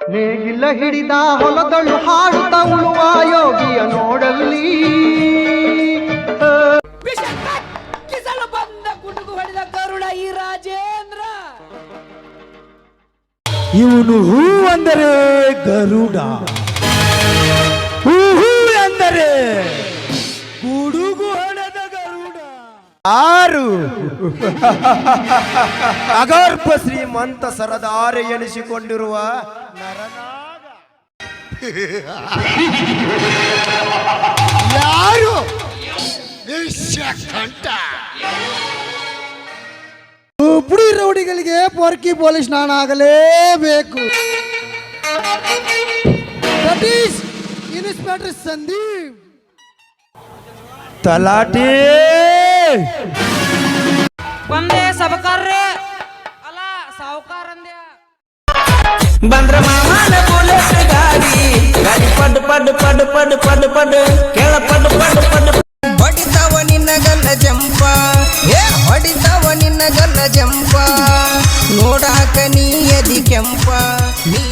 ನೇಗಿಲ ಹಿಡಿದ ಹೊಲದಳು ಹಾಡುತ್ತ ಉಳುವ ಯೋಗಿಯ ನೋಡಲ್ಲಿ. ಆ, ವಿಷ ಕಕ್ಕಿಸಲು ಬಂದ ಗುಡುಗು ಹೊಡೆದ ಗರುಡ ಈ ರಾಜೇಂದ್ರ! ಇವನು ಹೂ ಅಂದರೆ ಗರುಡ. ಹೂ ಹೂ ಎಂದರೆ ಗುಡುಗು ಆರು ಅಗರ್ಭ ಶ್ರೀಮಂತ ಸರದಾರ ಎನಿಸಿಕೊಂಡಿರುವ ನರನಾಗ. ಯಾರು? ಪುಡಿ ರೌಡಿಗಳಿಗೆ ಪೊರ್ಕಿ ಪೊಲೀಸ್ ನಾನ ಆಗಲೇಬೇಕು. Is inspector Sandeep Talate. ಒಂದೇ ಸಬಕಾರ್ರೆ ಅಲ್ಲ ಸಾವುಕಾರ ಅಂದ್ಯ? ಬಂದ್ರ ಮಾಮನ ಬುಲೆಟ್ ಗಾಡಿ. ಗಾಡಿ ಪಡ್ ಪಡ್ ಪಡ್ ಪಡ್ ಪಡ್ ಪಡ್. ಕೇಳ ಪಡ್ ಪಡ್ ಪಡ್. ಹೊಡಿತಾವ ನಿನ್ನ ಗಲ್ಲ ಜಂಪ. ಏ ಹೊಡಿತಾವ ನಿನ್ನ ಗಲ್ಲ ಜಂಪ. ನೋಡಾಕ ನೀ ಎದಿ ಕೆಂಪ. ನೀ